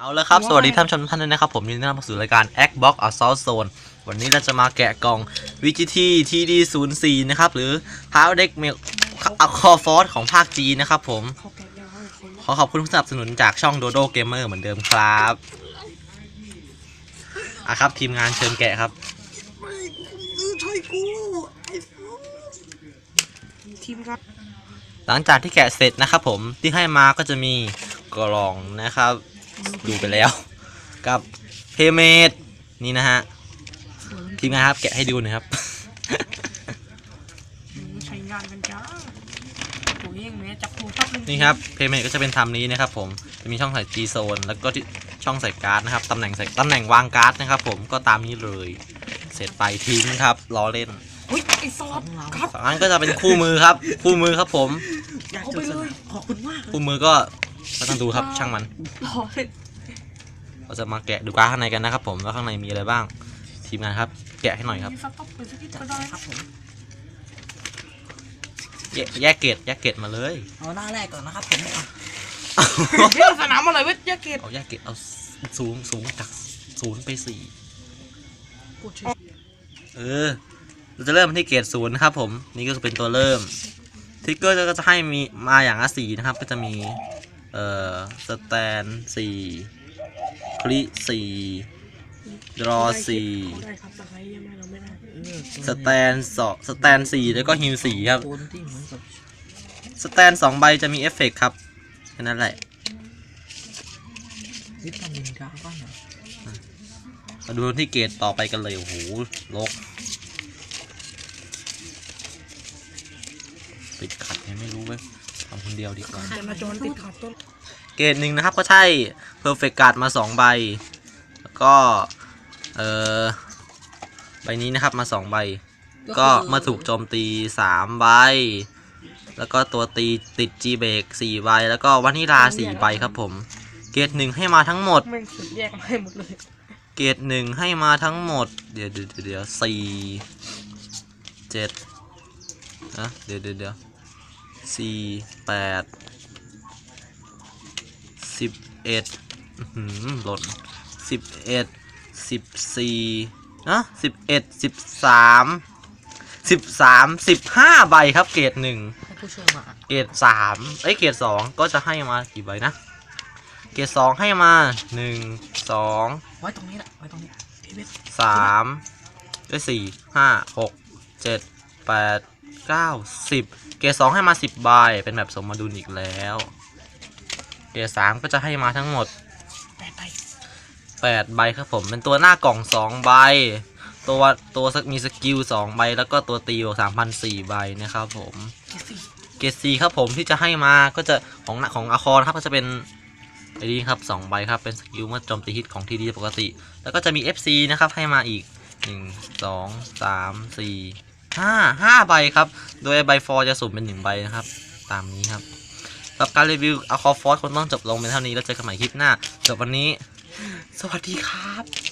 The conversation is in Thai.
เอาละครับ สวัสดีท่านผู้ชมทุกท่านด้วยนะครับ ผมยินดีต้อนรับเข้าสู่รายการ X Box Assault Zone วันนี้เราจะมาแกะกล่อง VGT TD 0 4นะครับ หรือ Power Deck m e c o r Force ของภาคจีนนะครับผมเขาแกะยังให้คนขอขอบคุณผู้สนับสนุนจากช่อง Dodo Gamer เหมือนเดิมครับอะครับ ทีมงานเชิญแกะครับช่วยกูทีมครับหลังจากที่แกะเสร็จนะครับผมที่ให้มาก็จะมีกล่องนะครับ ดูไปแล้ว กับเพเมดนี่นะฮะทีมงานครับแกะให้ดูหน่อยครับใช้งานกันจ้าโอ้ยยังแม่จับหูตับนี่ครับเพย์เมทก็จะเป็นทำนี้นะครับผมจะมีช่องใส่ G zone แล้วก็ที่ช่องใส่การ์ดนะครับตำแหน่งใส่ตำแหน่งวางการ์ดนะครับ ผมก็ตามนี้เลย เสร็จไปทิ้งครับล้อเล่นเฮ้ยไอ้ซอสครับฝั่งนั้นก็จะเป็นคู่มือครับ คู่มือครับผมเอาไปเลยขอบคุณมากคู่มือก็ ไม่ต้องดูครับช่างมันรอเลยเราจะมาแกะดูการ์ดข้างในกันนะครับ ผมว่าข้างในมีอะไรบ้าง ทีมงานครับ แกะให้หน่อยครับมีสักต๊อกไปสักนิดก็ได้ครับผมแยกแยกเกรดแยกเกรดมาเลยเอาหน้าแรกก่อนนะครับผมนี่สนามอะไรเว้ยยาเกตเอาแยกเกรดเอาสูงสูงจากศูนย์ไปสี่กูเชื่เออเราจะเริ่มที่เกรดศูนย์นะครับ ผมนี่ก็จะเป็นตัวเริ่มทิกเกอร์ก็จะให้มีมาอย่างละสีนะครับ ก็จะมีเอ่อสแตนสี่คลิสี่ดรอสี่ได้ครับแต่ใครยังไม่เราไม่ได้สแตนสองสแตนสี่แล้วก็ฮิวสี่ครับ ตัวที่เหมือนกับสแตนสองใบจะมีเอฟเฟกต์ครับแค่นั้นแหละวิตามินกาบ้างเหรอมาดูที่เกรดต่อไปกันเลย โอ้โหลกติดขัดยังไม่รู้เว้ย ทำคนเดียวดีกว่าแต่มาจนติดขัดต้นเกรดหนึ่งนะครับก็ใช่ Perfect Card มา2ใบ แล้วก็ เออใบนี้นะครับมา2ใบ ก็เมื่อถูกโจมตี3ใบ แล้วก็ตัวตีติด G b r a k 4ใบ แล้วก็วานิลา4ใบครับผม เกรดหนึ่งให้มาทั้งหมด แม่งสุดแยกมาให้หมดเลยเกรดหนึ่งให้มาทั้งหมด เดี๋ยวเดี๋ยวเดี๋ยวสี่เจ็ดนะเดี๋ยวเดี๋ยวเดี๋ยว สี่แปดสิบเอ็ดอื้อหือหล่นสิบเอ็ดสิบสี่นะสิบเอ็ดสิบสามสิบสามสิบห้าใบครับเกรดหนึ่งให้ผู้ช่วยมาเกรดสามเอ้ยเกรดสองก็จะให้มากี่ใบนะ เกรดสองให้มาหนึ่งสองไว้ตรงนี้แหละไว้ตรงนี้พี่เวทสามได้สี่ห้าหกเจ็ดแปด เก้าสิบเกรดสองให้มาสิบใบเป็นแบบสมดุลอีกแล้ว เกรดสามก็จะให้มาทั้งหมดแปดไปแปดใบครับผมเป็นตัวหน้ากล่องสองใบ ตัวตัวมีสกิลสองใบแล้วก็ตัวตีบวกสามพันสี่ใบนะครับผมเจ็ดสี่เกรดสี่ครับผมที่จะให้มาก็จะของของอาคอนครับก็จะเป็นไอ้นี่ครับสองใบครับเป็นสกิลเมื่อโจมตีฮิตของทีดีปกติ แล้วก็จะมี FC นะครับให้มาอีกหนึ่งสองสามสี่ ห้าห้าใบครับ โดยใบฟอร์จะสุ่มเป็นหนึ่งใบนะครับ ตามนี้ครับสำหรับการรีวิวอาคอฟอร์คงต้องจบลงเป็นเท่านี้แล้วเจอกันใหม่คลิปหน้าจบวันนี้ สวัสดีครับ